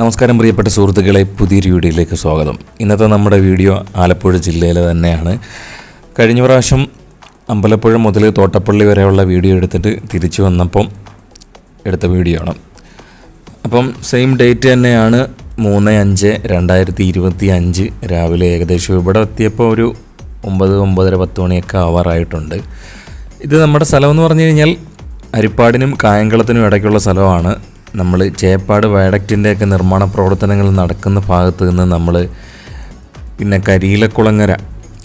നമസ്കാരം പ്രിയപ്പെട്ട സുഹൃത്തുക്കളെ പുതിയൊരു വീഡിയോയിലേക്ക് സ്വാഗതം. ഇന്നത്തെ നമ്മുടെ വീഡിയോ ആലപ്പുഴ ജില്ലയിലെ തന്നെയാണ്. കഴിഞ്ഞ പ്രാവശ്യം അമ്പലപ്പുഴ മുതൽ തോട്ടപ്പള്ളി വരെയുള്ള വീഡിയോ എടുത്തിട്ട് തിരിച്ചു വന്നപ്പം എടുത്ത വീഡിയോ ആണ്. അപ്പം സെയിം ഡേറ്റ് തന്നെയാണ് മൂന്ന് അഞ്ച് രണ്ടായിരത്തി ഇരുപത്തി അഞ്ച് രാവിലെ ഏകദേശം ഇവിടെ എത്തിയപ്പോൾ ഒരു ഒമ്പത് ഒമ്പതര പത്ത് മണിയൊക്കെ ആവാറായിട്ടുണ്ട്. ഇത് നമ്മുടെ സ്ഥലമെന്ന് പറഞ്ഞു കഴിഞ്ഞാൽ അരിപ്പാടിനും കായംകുളത്തിനും ഇടയ്ക്കുള്ള സ്ഥലമാണ്. നമ്മൾ ചേപ്പാട് വയഡക്റ്റിന്റെയൊക്കെ നിർമ്മാണ പ്രവർത്തനങ്ങൾ നടക്കുന്ന ഭാഗത്ത് നിന്ന് നമ്മൾ പിന്നെ Kariyilakulangara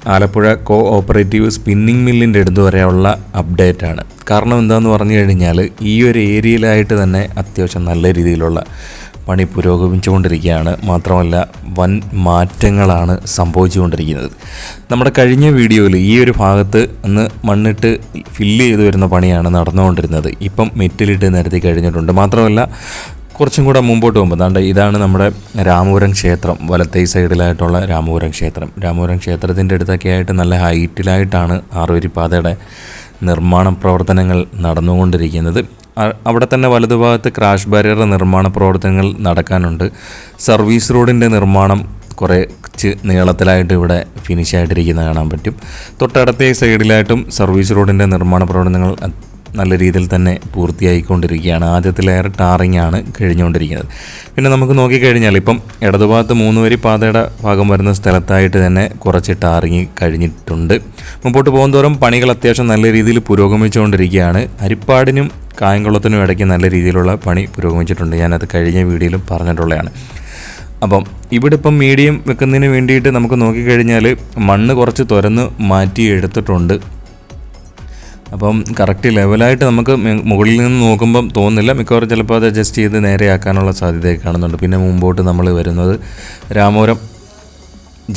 Alappuzha co operative spinning മില്ലിന്റെ അടുത്ത് വരെയുള്ള അപ്ഡേറ്റ് ആണ് കാരണം എന്താണെന്ന് പറഞ്ഞു കഴിഞ്ഞാൽ ഈ ഒരു ഏരിയയിലായിട്ട് തന്നെ അത്യാവശ്യം നല്ല രീതിയിലുള്ള പണി പുരോഗമിച്ചുകൊണ്ടിരിക്കുകയാണ്. മാത്രമല്ല വൻ മാറ്റങ്ങളാണ് സംഭവിച്ചുകൊണ്ടിരിക്കുന്നത്. നമ്മുടെ കഴിഞ്ഞ വീഡിയോയിൽ ഈ ഒരു ഭാഗത്ത് അന്ന് മണ്ണിട്ട് ഫില്ല് ചെയ്ത് വരുന്ന പണിയാണ് നടന്നുകൊണ്ടിരുന്നത്. ഇപ്പം മെറ്റിലിട്ട് നിരത്തി കഴിഞ്ഞിട്ടുണ്ട്. മാത്രമല്ല കുറച്ചും കൂടെ മുമ്പോട്ട് പോകുമ്പോൾ അതാണ്ട് ഇതാണ് നമ്മുടെ രാമപുരം ക്ഷേത്രം. വലത്തേ സൈഡിലായിട്ടുള്ള രാമപുരം ക്ഷേത്രം. രാമപുരം ക്ഷേത്രത്തിന്റെ അടുത്തൊക്കെ ആയിട്ട് നല്ല ഹൈറ്റിലായിട്ടാണ് ആറുവരിപ്പാതയുടെ നിർമ്മാണ പ്രവർത്തനങ്ങൾ നടന്നുകൊണ്ടിരിക്കുന്നത്. അവിടെ തന്നെ വലതുഭാഗത്ത് ക്രാഷ് ബാരിയറുടെ നിർമ്മാണ പ്രവർത്തനങ്ങൾ നടക്കാനുണ്ട്. സർവീസ് റോഡിന്റെ നിർമ്മാണം കുറച്ച് നീളത്തിലായിട്ട് ഇവിടെ ഫിനിഷ് ആയിട്ടിരിക്കുന്നത് കാണാൻ പറ്റും. തൊട്ടടുത്ത സൈഡിലായിട്ടും സർവീസ് റോഡിന്റെ നിർമ്മാണ പ്രവർത്തനങ്ങൾ നല്ല രീതിയിൽ തന്നെ പൂർത്തിയായിക്കൊണ്ടിരിക്കുകയാണ്. ആദ്യത്തെ ടാറിംഗ് ആണ് കഴിഞ്ഞുകൊണ്ടിരിക്കുന്നത്. പിന്നെ നമുക്ക് നോക്കിക്കഴിഞ്ഞാൽ ഇപ്പം ഇടതുഭാഗത്ത് മൂന്ന് വരി പാതയുടെ ഭാഗം വരുന്ന സ്ഥലത്തായിട്ട് തന്നെ കുറച്ച് ടാറിങ് കഴിഞ്ഞിട്ടുണ്ട്. മുമ്പോട്ട് പോകുന്തോറും പണികൾ അത്യാവശ്യം നല്ല രീതിയിൽ പുരോഗമിച്ചുകൊണ്ടിരിക്കുകയാണ്. അരിപ്പാടിനും കായംകുളത്തിനും ഇടയ്ക്ക് നല്ല രീതിയിലുള്ള പണി പുരോഗമിച്ചിട്ടുണ്ട്. ഞാനത് കഴിഞ്ഞ വീഡിയോയിലും പറഞ്ഞിട്ടുള്ളതാണ്. അപ്പം ഇവിടെ ഇപ്പം മീഡിയം വെക്കുന്നതിന് വേണ്ടിയിട്ട് നമുക്ക് നോക്കിക്കഴിഞ്ഞാൽ മണ്ണ് കുറച്ച് തുരന്ന് മാറ്റി എടുത്തിട്ടുണ്ട്. അപ്പം കറക്റ്റ് ലെവലായിട്ട് നമുക്ക് മുകളിൽ നിന്ന് നോക്കുമ്പം തോന്നുന്നില്ല. മിക്കവാറും ചിലപ്പോൾ അത് അഡ്ജസ്റ്റ് ചെയ്ത് നേരെയാക്കാനുള്ള സാധ്യതയൊക്കെ കാണുന്നുണ്ട്. പിന്നെ മുമ്പോട്ട് നമ്മൾ വരുന്നത് രാമപുരം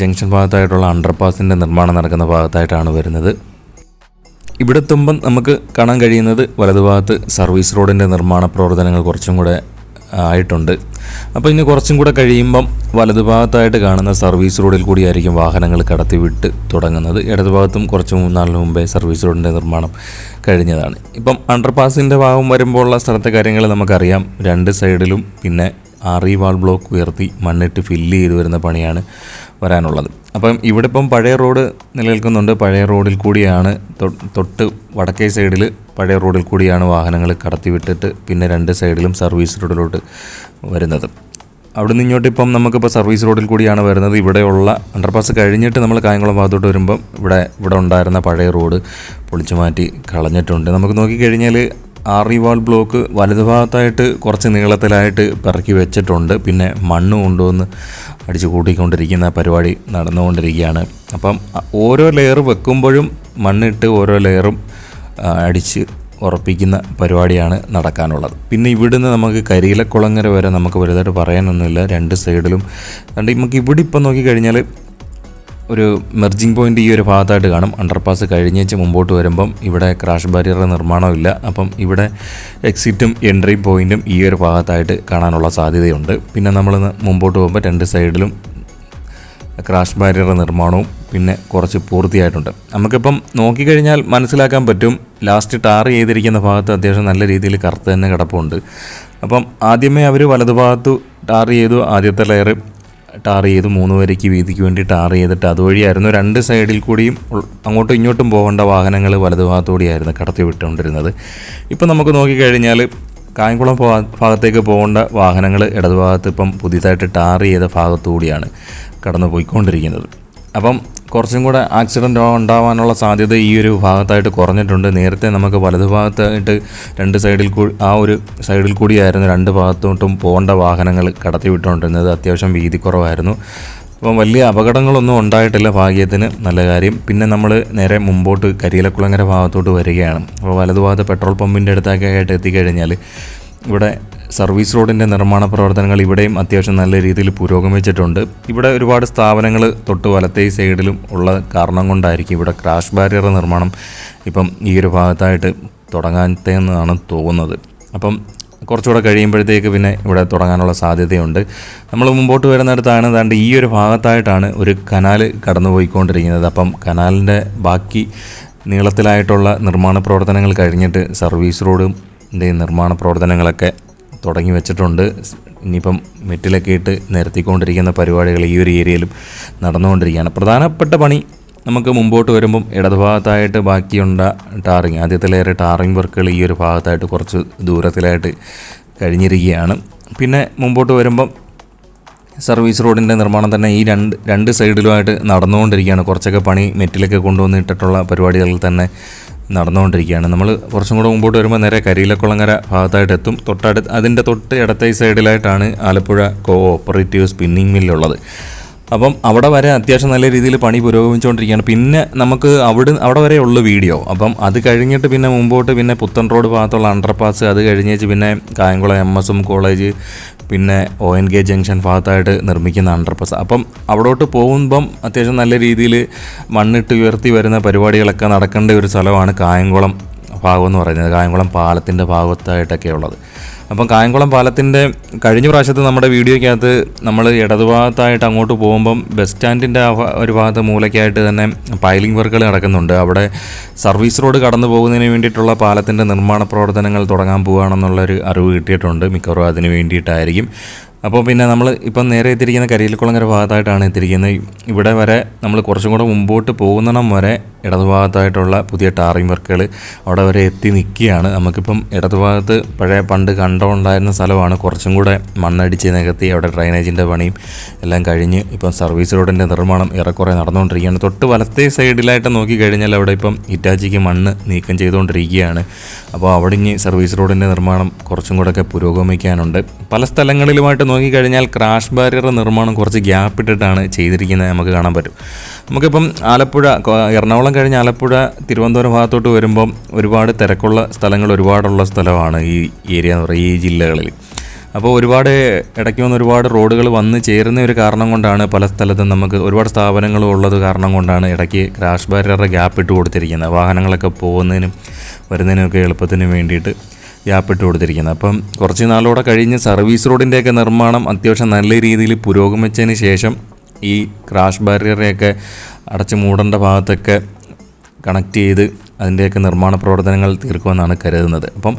ജംഗ്ഷൻ ഭാഗത്തായിട്ടുള്ള അണ്ടർപാസിന്റെ നിർമ്മാണം നടക്കുന്ന ഭാഗത്തായിട്ടാണ് വരുന്നത്. ഇവിടെ എത്തുമ്പം നമുക്ക് കാണാൻ കഴിയുന്നത് വലതുഭാഗത്ത് സർവീസ് റോഡിന്റെ നിർമ്മാണ പ്രവർത്തനങ്ങൾ കുറച്ചും കൂടെ ആയിട്ടുണ്ട്. അപ്പോൾ ഇനി കുറച്ചും കൂടെ കഴിയുമ്പം വലതുഭാഗത്തായിട്ട് കാണുന്ന സർവീസ് റോഡിൽ കൂടിയായിരിക്കും വാഹനങ്ങൾ കടത്തിവിട്ട് തുടങ്ങുന്നത്. ഇടതുഭാഗത്തും കുറച്ച് മൂന്നാളിന് മുമ്പേ സർവീസ് റോഡിന്റെ നിർമ്മാണം കഴിഞ്ഞതാണ്. ഇപ്പം അണ്ടർപാസിന്റെ ഭാഗം വരുമ്പോൾ ഉള്ള സ്ഥലത്തെ കാര്യങ്ങൾ നമുക്കറിയാം. രണ്ട് സൈഡിലും പിന്നെ ആറി വാൾ ബ്ലോക്ക് ഉയർത്തി മണ്ണിട്ട് ഫില്ല് ചെയ്ത് വരുന്ന പണിയാണ് വരാനുള്ളത്. അപ്പം ഇവിടെ ഇപ്പം പഴയ റോഡ് നിലനിൽക്കുന്നുണ്ട്. പഴയ റോഡിൽ കൂടിയാണ് തൊട്ട് വടക്കേ സൈഡിൽ പഴയ റോഡിൽ കൂടിയാണ് വാഹനങ്ങൾ കടത്തി വിട്ടിട്ട് പിന്നെ രണ്ട് സൈഡിലും സർവീസ് റോഡിലോട്ട് വരുന്നത്. അവിടെ നിന്ന് ഇങ്ങോട്ട് ഇപ്പം നമുക്കിപ്പോൾ സർവീസ് റോഡിൽ കൂടിയാണ് വരുന്നത്. ഇവിടെയുള്ള അണ്ടർപാസ് കഴിഞ്ഞിട്ട് നമ്മൾ കായംകുളം ഭാഗത്തോട്ട് വരുമ്പം ഇവിടെ ഇവിടെ ഉണ്ടായിരുന്ന പഴയ റോഡ് പൊളിച്ചു മാറ്റി കളഞ്ഞിട്ടുണ്ട്. നമുക്ക് നോക്കിക്കഴിഞ്ഞാൽ ആറിവാൾ ബ്ലോക്ക് വലതുഭാഗത്തായിട്ട് കുറച്ച് നീളത്തിലായിട്ട് പിറക്കി വെച്ചിട്ടുണ്ട്. പിന്നെ മണ്ണ് കൊണ്ടുവന്ന് അടിച്ചു കൂട്ടിക്കൊണ്ടിരിക്കുന്ന പരിപാടി നടന്നുകൊണ്ടിരിക്കുകയാണ്. അപ്പം ഓരോ ലെയർ വെക്കുമ്പോഴും മണ്ണിട്ട് ഓരോ ലെയറും അടിച്ച് ഉറപ്പിക്കുന്ന പരിപാടിയാണ് നടക്കാനുള്ളത്. പിന്നെ ഇവിടുന്ന് നമുക്ക് കരിയിലക്കുളങ്ങര വരെ നമുക്ക് വലുതായിട്ട് പറയാനൊന്നുമില്ല. രണ്ട് സൈഡിലും കണ്ട് നമുക്ക് ഇവിടെ ഇപ്പം നോക്കിക്കഴിഞ്ഞാൽ ഒരു മെർജിംഗ് പോയിന്റ് ഈ ഒരു ഭാഗത്തായിട്ട് കാണും. അണ്ടർപാസ് കഴിഞ്ഞേച്ച് മുമ്പോട്ട് വരുമ്പം ഇവിടെ ക്രാഷ് ബാരിയറുടെ നിർമ്മാണമില്ല അപ്പം ഇവിടെ എക്സിറ്റും എൻട്രി പോയിന്റും ഈ ഒരു ഭാഗത്തായിട്ട് കാണാനുള്ള സാധ്യതയുണ്ട്. പിന്നെ നമ്മൾ മുമ്പോട്ട് പോകുമ്പോൾ രണ്ട് സൈഡിലും ക്രാഷ് ബാരിയറുടെ നിർമ്മാണവും പിന്നെ കുറച്ച് പൂർത്തിയായിട്ടുണ്ട്. നമുക്കിപ്പം നോക്കിക്കഴിഞ്ഞാൽ മനസ്സിലാക്കാൻ പറ്റും ലാസ്റ്റ് ടാർ ചെയ്തിരിക്കുന്ന ഭാഗത്ത് അത്യാവശ്യം നല്ല രീതിയിൽ കറുത്ത് തന്നെ കിടപ്പുണ്ട്. അപ്പം ആദ്യമേ അവർ വലതുഭാഗത്ത് ടാർ ചെയ്തു. ആദ്യത്തെ ലെയർ ടാർ ചെയ്ത് മൂന്ന് വരയ്ക്ക് വീതിക്ക് വേണ്ടി ടാർ ചെയ്തിട്ട് അതുവഴിയായിരുന്നു രണ്ട് സൈഡിൽ കൂടിയും അങ്ങോട്ടും ഇങ്ങോട്ടും പോകേണ്ട വാഹനങ്ങൾ വലതുഭാഗത്തുകൂടിയായിരുന്നു കടത്തി വിട്ടുകൊണ്ടിരുന്നത്. ഇപ്പം നമുക്ക് നോക്കിക്കഴിഞ്ഞാൽ കായംകുളം ഭാഗത്തേക്ക് പോകേണ്ട വാഹനങ്ങൾ ഇടതുഭാഗത്ത് ഇപ്പം പുതിയതായിട്ട് ടാർ ചെയ്ത ഭാഗത്തുകൂടിയാണ് കടന്നു പോയിക്കൊണ്ടിരിക്കുന്നത് അപ്പം കുറച്ചും കൂടെ ആക്സിഡന്റ് ഉണ്ടാവാനുള്ള സാധ്യത ഈ ഒരു ഭാഗത്തായിട്ട് കുറഞ്ഞിട്ടുണ്ട്. നേരത്തെ നമുക്ക് വലതു ഭാഗത്തായിട്ട് രണ്ട് സൈഡിൽ കൂടി ആ ഒരു സൈഡിൽ കൂടിയായിരുന്നു രണ്ട് ഭാഗത്തോട്ടും പോകേണ്ട വാഹനങ്ങൾ കടത്തി വിട്ടുകൊണ്ടിരുന്നത് അത്യാവശ്യം വീതി കുറവായിരുന്നു. അപ്പം വലിയ അപകടങ്ങളൊന്നും ഉണ്ടായിട്ടില്ല ഭാഗ്യത്തിന്. നല്ല കാര്യം. പിന്നെ നമ്മൾ നേരെ മുമ്പോട്ട് കരിയിലക്കുളങ്ങര ഭാഗത്തോട്ട് വരികയാണ്. അപ്പോൾ വലതുഭാഗത്ത് പെട്രോൾ പമ്പിന്റെ അടുത്തൊക്കെ ആയിട്ട് എത്തിക്കഴിഞ്ഞാൽ ഇവിടെ സർവീസ് റോഡിന്റെ നിർമ്മാണ പ്രവർത്തനങ്ങൾ ഇവിടെയും അത്യാവശ്യം നല്ല രീതിയിൽ പുരോഗമിച്ചിട്ടുണ്ട്. ഇവിടെ ഒരുപാട് സ്ഥാപനങ്ങൾ തൊട്ട് വലത്തേ സൈഡിലും ഉള്ള കാരണം കൊണ്ടായിരിക്കും ഇവിടെ ക്രാഷ് ബാരിയർ നിർമ്മാണം ഇപ്പം ഈ ഒരു ഭാഗത്തായിട്ട് തുടങ്ങാത്തതെന്നാണ് തോന്നുന്നത്. അപ്പം കുറച്ചുകൂടെ കഴിയുമ്പോഴത്തേക്ക് പിന്നെ ഇവിടെ തുടങ്ങാനുള്ള സാധ്യതയുണ്ട്. നമ്മൾ മുമ്പോട്ട് വരുന്നിടത്താണ് ഏതാണ്ട് ഈ ഒരു ഭാഗത്തായിട്ടാണ് ഒരു കനാൽ കടന്നുപോയിക്കൊണ്ടിരിക്കുന്നത്. അപ്പം കനാലിന്റെ ബാക്കി നീളത്തിലായിട്ടുള്ള നിർമ്മാണ പ്രവർത്തനങ്ങൾ കഴിഞ്ഞിട്ട് സർവീസ് റോഡും നിർമ്മാണ പ്രവർത്തനങ്ങളൊക്കെ തുടങ്ങി വെച്ചിട്ടുണ്ട്. ഇനിയിപ്പം മെറ്റിലൊക്കെ ഇട്ട് നിരത്തിക്കൊണ്ടിരിക്കുന്ന പരിപാടികൾ ഈ ഒരു ഏരിയയിലും നടന്നുകൊണ്ടിരിക്കുകയാണ്. പ്രധാനപ്പെട്ട പണി നമുക്ക് മുമ്പോട്ട് വരുമ്പം ഇടതുഭാഗത്തായിട്ട് ബാക്കിയുണ്ട ടാറിങ്. ആദ്യത്തിലേറെ ടാറിങ് വർക്കുകൾ ഈ ഒരു ഭാഗത്തായിട്ട് കുറച്ച് ദൂരത്തിലായിട്ട് കഴിഞ്ഞിരിക്കുകയാണ്. പിന്നെ മുമ്പോട്ട് വരുമ്പം സർവീസ് റോഡിന്റെ നിർമ്മാണം തന്നെ ഈ രണ്ട് രണ്ട് സൈഡിലുമായിട്ട് നടന്നുകൊണ്ടിരിക്കുകയാണ്. കുറച്ചൊക്കെ പണി മെറ്റിലൊക്കെ കൊണ്ടുവന്നിട്ടിട്ടുള്ള പരിപാടികളിൽ തന്നെ നടന്നുകൊണ്ടിരിക്കുകയാണ്. നമ്മൾ കുറച്ചും കൂടെ മുമ്പോട്ട് വരുമ്പോൾ നേരെ കരിയിലക്കുളങ്ങര ഭാഗത്തായിട്ട് എത്തും തൊട്ടടുത്ത് അതിന്റെ തൊട്ട് ഇടത്തെ സൈഡിലായിട്ടാണ് ആലപ്പുഴ കോ ഓപ്പറേറ്റീവ് സ്പിന്നിങ് മില്ലുള്ളത് അപ്പം അവിടെ വരെ അത്യാവശ്യം നല്ല രീതിയിൽ പണി പുരോഗമിച്ചുകൊണ്ടിരിക്കുകയാണ്. പിന്നെ നമുക്ക് അവിടെ അവിടെ വരെ ഉള്ള വീഡിയോ. അപ്പം അത് കഴിഞ്ഞിട്ട് പിന്നെ മുമ്പോട്ട് പിന്നെ പുത്തൻ റോഡ് ഭാഗത്തുള്ള അണ്ടർപാസ് അത് കഴിഞ്ഞേച്ച് പിന്നെ Kayamkulam M S M college പിന്നെ ഒ എൻ കെ ജംഗ്ഷൻ ഭാഗത്തായിട്ട് നിർമ്മിക്കുന്ന അണ്ടർപാസ് അപ്പം അവിടോട്ട് പോകുമ്പം അത്യാവശ്യം നല്ല രീതിയിൽ മണ്ണിട്ട് ഉയർത്തി വരുന്ന പരിപാടികളൊക്കെ നടക്കേണ്ട ഒരു സ്ഥലമാണ് കായംകുളം ഭാഗം എന്ന് പറയുന്നത് കായംകുളം പാലത്തിന്റെ ഭാഗത്തായിട്ടൊക്കെ ഉള്ളത്. അപ്പം കായംകുളം പാലത്തിന്റെ കഴിഞ്ഞ പ്രാവശ്യത്തെ നമ്മുടെ വീഡിയോയ്ക്കകത്ത് നമ്മൾ ഇടതുഭാഗത്തായിട്ട് അങ്ങോട്ട് പോകുമ്പം ബസ് സ്റ്റാൻഡിന്റെ ഒരു ഭാഗത്ത് മൂലയ്ക്കായിട്ട് തന്നെ പൈലിംഗ് വർക്കുകൾ നടക്കുന്നുണ്ട്. അവിടെ സർവീസ് റോഡ് കടന്നു പോകുന്നതിന് വേണ്ടിയിട്ടുള്ള പാലത്തിന്റെ നിർമ്മാണ പ്രവർത്തനങ്ങൾ തുടങ്ങാൻ പോവുകയാണെന്നുള്ളൊരു അറിവ് കിട്ടിയിട്ടുണ്ട്. മിക്കവാറും അതിന് വേണ്ടിയിട്ടായിരിക്കും. അപ്പോൾ പിന്നെ നമ്മൾ ഇപ്പം നേരെ എത്തിയിരിക്കുന്ന കരിയിലക്കുളങ്ങര ഭാഗത്തായിട്ടാണ് എത്തിയിരിക്കുന്നത്. ഇവിടെ വരെ നമ്മൾ കുറച്ചും കൂടെ മുമ്പോട്ട് പോകുന്നിടം വരെ ഇടതുഭാഗത്തായിട്ടുള്ള പുതിയ ടാറിംഗ് വർക്കുകൾ അവിടെ വരെ എത്തി നിൽക്കുകയാണ്. നമുക്കിപ്പം ഇടതുഭാഗത്ത് പഴയ പണ്ട് കണ്ടമുണ്ടായിരുന്ന സ്ഥലമാണ്. കുറച്ചും കൂടെ മണ്ണടിച്ച് നികത്തി അവിടെ ഡ്രൈനേജിന്റെ പണിയും എല്ലാം കഴിഞ്ഞ് ഇപ്പം സർവീസ് റോഡിന്റെ നിർമ്മാണം ഏറെക്കുറെ നടന്നുകൊണ്ടിരിക്കുകയാണ്. തൊട്ട് വലത്തെ സൈഡിലായിട്ട് നോക്കി കഴിഞ്ഞാൽ അവിടെ ഇപ്പം ഇറ്റാച്ചിക്ക് മണ്ണ് നീക്കം ചെയ്തുകൊണ്ടിരിക്കുകയാണ്. അപ്പോൾ അവിടെ ഇനി സർവീസ് റോഡിന്റെ നിർമ്മാണം കുറച്ചും കൂടെയൊക്കെ പുരോഗമിക്കാനുണ്ട്. പല സ്ഥലങ്ങളിലുമായിട്ട് നോക്കിക്കഴിഞ്ഞാൽ ക്രാഷ് ബാരിയർ നിർമ്മാണം കുറച്ച് ഗ്യാപ്പ് ഇട്ടിട്ടാണ് ചെയ്തിരിക്കുന്നത് നമുക്ക് കാണാൻ പറ്റും. നമുക്കിപ്പം ആലപ്പുഴ എറണാകുളം കഴിഞ്ഞ് ആലപ്പുഴ തിരുവനന്തപുരം ഭാഗത്തോട്ട് വരുമ്പം ഒരുപാട് തിരക്കുള്ള സ്ഥലങ്ങൾ ഒരുപാടുള്ള സ്ഥലമാണ് ഈ ഏരിയ എന്ന് പറയുക ഈ ജില്ലകളിൽ. അപ്പോൾ ഒരുപാട് ഇടയ്ക്ക് വന്ന് ഒരുപാട് റോഡുകൾ വന്ന് ചേരുന്ന ഒരു കാരണം കൊണ്ടാണ് പല സ്ഥലത്തും നമുക്ക് ഒരുപാട് സ്ഥാപനങ്ങളും ഉള്ളത് കാരണം കൊണ്ടാണ് ഇടയ്ക്ക് ക്രാഷ് ബാരിയറുടെ ഗ്യാപ്പ് ഇട്ട് കൊടുത്തിരിക്കുന്നത്. വാഹനങ്ങളൊക്കെ പോകുന്നതിനും വരുന്നതിനുമൊക്കെ എളുപ്പത്തിന് വേണ്ടിയിട്ട് ഗ്യാപ്പ് ഇട്ട് കൊടുത്തിരിക്കുന്നത്. അപ്പം കുറച്ച് നാളോടെ കഴിഞ്ഞ് സർവീസ് റോഡിന്റെയൊക്കെ നിർമ്മാണം അത്യാവശ്യം നല്ല രീതിയിൽ പുരോഗമിച്ചതിന് ശേഷം ഈ ക്രാഷ് ബാരിയറെയൊക്കെ അടച്ചു മൂടേണ്ട ഭാഗത്തൊക്കെ കണക്ട് ചെയ്ത് അതിന്റെയൊക്കെ നിർമ്മാണ പ്രവർത്തനങ്ങൾ തീർക്കുമെന്നാണ് കരുതുന്നത്. അപ്പം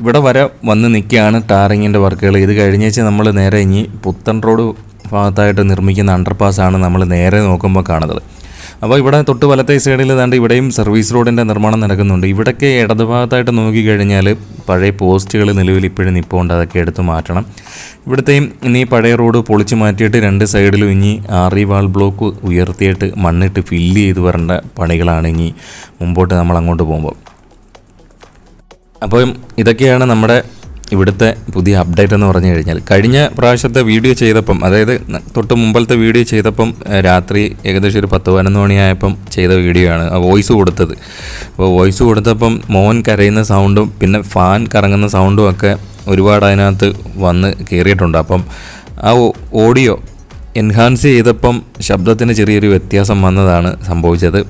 ഇവിടെ വരെ വന്ന് നിൽക്കുകയാണ് ടാറിങ്ങിന്റെ വർക്കുകൾ. ഇത് കഴിഞ്ഞേച്ച് നമ്മൾ നേരെ ഇനി പുത്തൻ റോഡ് ഭാഗത്തായിട്ട് നിർമ്മിക്കുന്ന അണ്ടർപാസ്സാണ് നമ്മൾ നേരെ നോക്കുമ്പോൾ കാണുന്നത്. അപ്പോൾ ഇവിടെ തൊട്ട് വലത്തെ സൈഡിൽ ഏതാണ്ട് ഇവിടെയും സർവീസ് റോഡിന്റെ നിർമ്മാണം നടക്കുന്നുണ്ട്. ഇവിടൊക്കെ ഇടതുഭാഗത്തായിട്ട് നോക്കിക്കഴിഞ്ഞാൽ പഴയ പോസ്റ്റുകൾ നിലവിൽ ഇപ്പോഴും നിൽപ്പുണ്ട് അതൊക്കെ എടുത്ത് മാറ്റണം. ഇവിടുത്തെയും ഇനി പഴയ റോഡ് പൊളിച്ചു മാറ്റിയിട്ട് രണ്ട് സൈഡിലും ഇനി ആറി വാൾ ബ്ലോക്ക് ഉയർത്തിയിട്ട് മണ്ണിട്ട് ഫില്ല് ചെയ്ത് വരേണ്ട പണികളാണ് ഇനി മുമ്പോട്ട് നമ്മൾ അങ്ങോട്ട് പോകുമ്പോൾ. അപ്പം ഇതൊക്കെയാണ് നമ്മുടെ ഇവിടുത്തെ പുതിയ അപ്ഡേറ്റ് എന്ന് പറഞ്ഞു കഴിഞ്ഞാൽ കഴിഞ്ഞ പ്രാവശ്യത്തെ വീഡിയോ ചെയ്തപ്പം അതായത് തൊട്ട് മുമ്പത്തെ വീഡിയോ ചെയ്തപ്പം രാത്രി ഏകദേശം ഒരു പത്ത് പതിനൊന്ന് മണിയായപ്പം ചെയ്ത വീഡിയോ ആണ് വോയിസ് കൊടുത്തത്. അപ്പോൾ വോയിസ് കൊടുത്തപ്പം മോൻ കരയുന്ന സൗണ്ടും പിന്നെ ഫാൻ കറങ്ങുന്ന സൗണ്ടും ഒക്കെ ഒരുപാട് അതിനകത്ത് വന്ന് കയറിയിട്ടുണ്ട് അപ്പം ആ ഓഡിയോ എൻഹാൻസ് ചെയ്തപ്പം ശബ്ദത്തിന് ചെറിയൊരു വ്യത്യാസം വന്നതാണ് സംഭവിച്ചത്.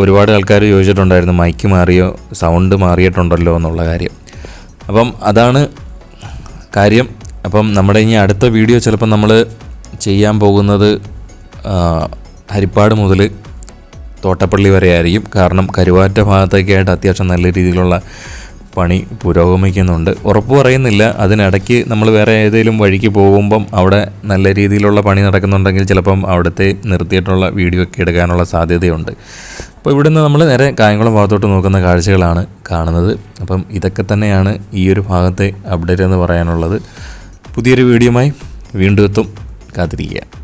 ഒരുപാട് ആൾക്കാർ ചോദിച്ചിട്ടുണ്ടായിരുന്നു മൈക്ക് മാറിയോ സൗണ്ട് മാറിയിട്ടുണ്ടല്ലോ എന്നുള്ള കാര്യം. അപ്പം അതാണ് കാര്യം. അപ്പം നമ്മുടെ ഇനി അടുത്ത വീഡിയോ ചിലപ്പം നമ്മൾ ചെയ്യാൻ പോകുന്നത് ഹരിപ്പാട് മുതൽ തോട്ടപ്പള്ളി വരെ ആയിരിക്കും. കാരണം കരുവാറ്റ ഭാഗത്തേക്കായിട്ട് അത്യാവശ്യം നല്ല രീതിയിലുള്ള പണി പുരോഗമിക്കുന്നുണ്ട്. ഉറപ്പ് പറയുന്നില്ല. അതിനിടയ്ക്ക് നമ്മൾ വേറെ ഏതെങ്കിലും വഴിക്ക് പോകുമ്പം അവിടെ നല്ല രീതിയിലുള്ള പണി നടക്കുന്നുണ്ടെങ്കിൽ ചിലപ്പം അവിടുത്തെ നിർത്തിയിട്ടുള്ള വീഡിയോ ഒക്കെ എടുക്കാനുള്ള സാധ്യതയുണ്ട്. അപ്പോൾ ഇവിടുന്ന് നമ്മൾ നേരെ കായംകുളം ഭാഗത്തോട്ട് നോക്കുന്ന കാഴ്ചകളാണ് കാണുന്നത്. അപ്പം ഇതൊക്കെ തന്നെയാണ് ഈ ഒരു ഭാഗത്തെ അപ്ഡേറ്റ് എന്ന് പറയാനുള്ളത്. പുതിയൊരു വീഡിയോയുമായി വീണ്ടും എത്തും. കാത്തിരിക്കുക.